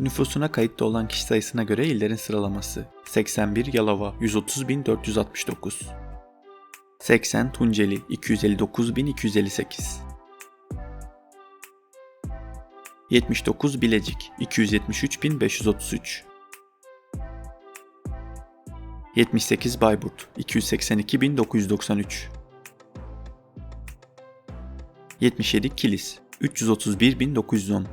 Nüfusuna kayıtlı olan kişi sayısına göre illerin sıralaması. 81 Yalova 130.469 80 Tunceli 259.258 79 Bilecik 273.533 78 Bayburt 282.993 77 Kilis 331.910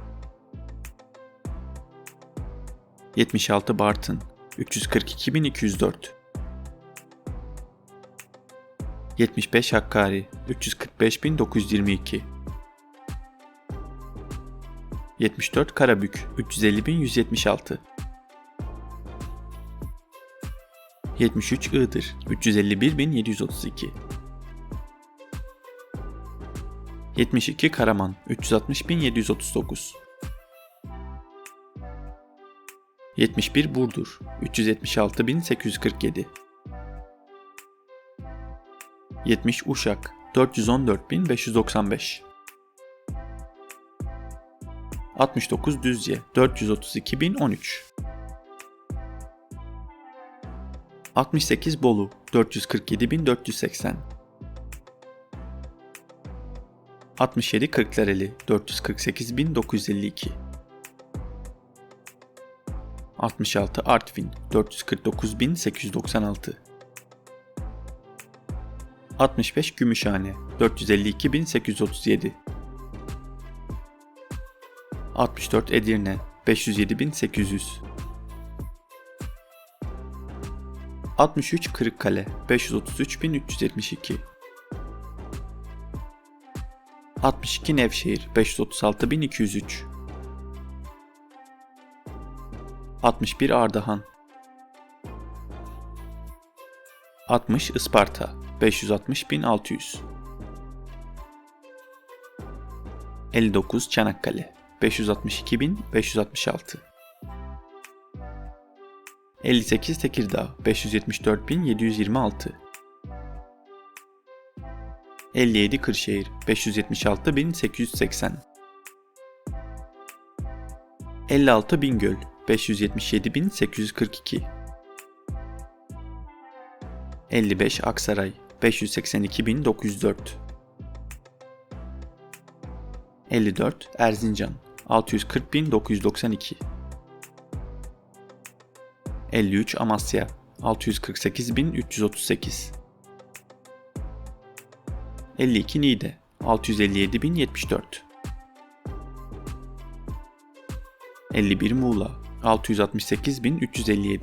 76 Bartın 342.204 75 Hakkari 345.922 74 Karabük 350.176 73 Iğdır 351.732 72 Karaman 360.739 71 Burdur 376.847 70 Uşak 414.595 69 Düzce 432.013 68 Bolu 447.480 67 Kırklareli 448.952 66 Artvin 449.896 65 Gümüşhane 452.837 64 Edirne 507.800 63 Kırıkkale 533.372 62 Nevşehir 536.203 61 Ardahan. 60 Isparta 560.600 59 Çanakkale 562.566 58 Tekirdağ 574.726 57 Kırşehir 576.880 56 Bingöl 577.842 55 Aksaray 582.904 54 Erzincan 640.992 53 Amasya 648.338 52 Niğde 657.074 51 Muğla 668.357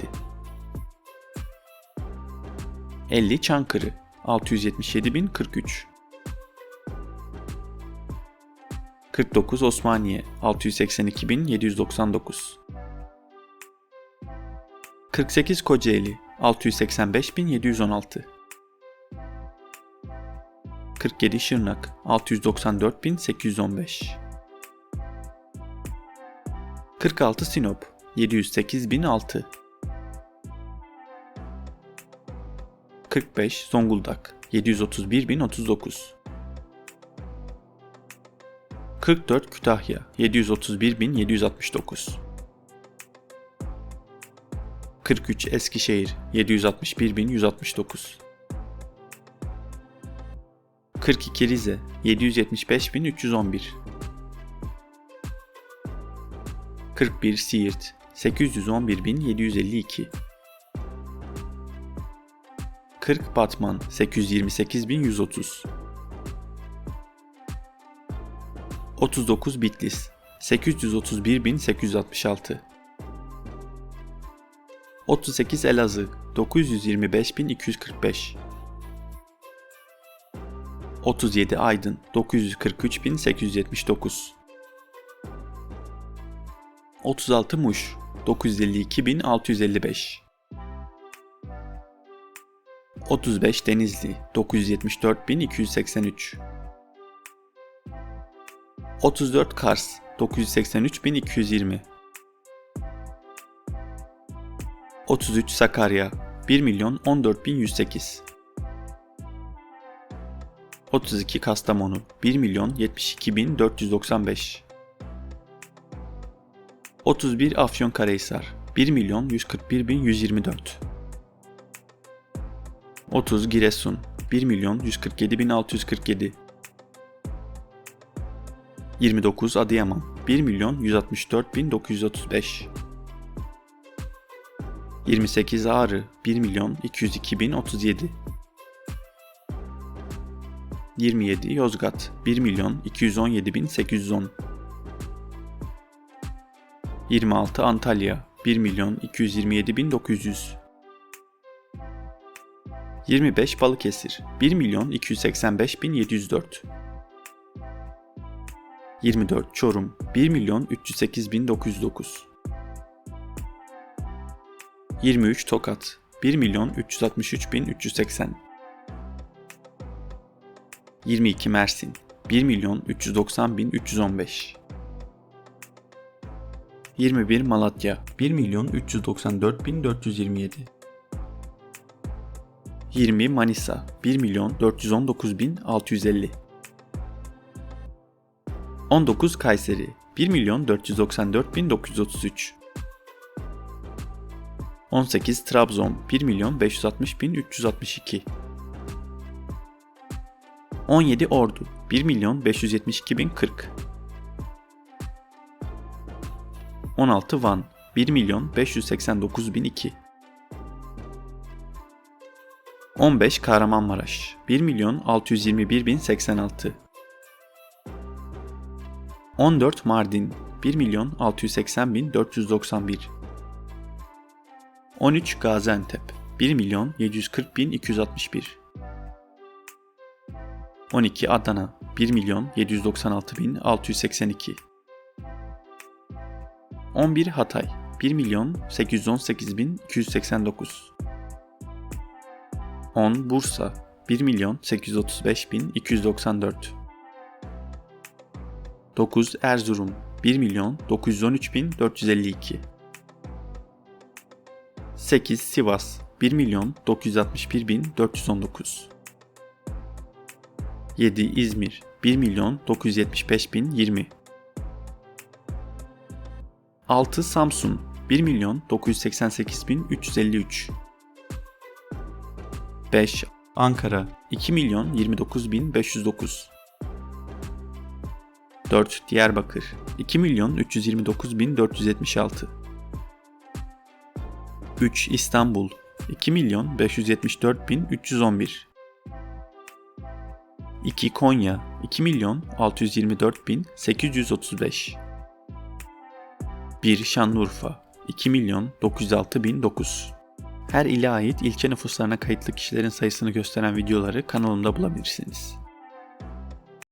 50 Çankırı 677.043 49 Osmaniye 682.799 48 Kocaeli 685.716 47 Şırnak 694.815 46 Sinop 708.006 45 Zonguldak 731.039 44 Kütahya 731.769 43 Eskişehir 761.169 42 Rize 775.311 41 Siirt 811.752 40 Batman 828.130 39 Bitlis 831.866 38 Elazığ 925.245 37 Aydın 943.879 36 Muş 952.655 35 Denizli 974.283 34 Kars 983.220 33 Sakarya 1 milyon 14.108 32 Kastamonu 1 milyon 72.495 31 Afyonkarahisar 1 milyon 141 bin 124 30 Giresun 1 milyon 147 bin 647 29 Adıyaman 1 milyon 164 bin 935 28 Ağrı 1 milyon 202 bin 37 27 Yozgat 1 milyon 217 bin 810 26 Antalya 1 milyon 227 bin 900 25 Balıkesir 1 milyon 285 bin 704 24 Çorum 1 milyon 308 bin 909 23 Tokat 1 milyon 363 bin 380 22 Mersin 1 milyon 390 bin 315 21 Malatya. 1 milyon 394 bin 427 20 Manisa. 1 milyon 419 bin 650 19 Kayseri. 1 milyon 494 bin 933 18 Trabzon. 1 milyon 560 bin 362 17 Ordu. 1 milyon 572 bin 40 16 Van 1 milyon 589 bin 2 15 Kahramanmaraş 1 milyon 621 bin 86 14 Mardin 1 milyon 680 bin 491 13 Gaziantep 1 milyon 740 bin 261 12 Adana 1 milyon 796 bin 682 11 Hatay 1 milyon 818 bin 289 10 Bursa 1 milyon 835 bin 294 9 Erzurum 1 milyon 913 bin 452 8 Sivas 1 milyon 961 bin 419 7 İzmir 1 milyon 975 bin 20 6 Samsun 1 milyon 988 bin 353 5 Ankara 2 milyon 29 bin 509 4 Diyarbakır 2 milyon 329 bin 476 3 İstanbul 2 milyon 574 bin 311 2 Konya 2 milyon 624 bin 835 1 Şanlıurfa 2 milyon 906 bin 9 Her ile ait ilçe nüfuslarına kayıtlı kişilerin sayısını gösteren videoları kanalımda bulabilirsiniz.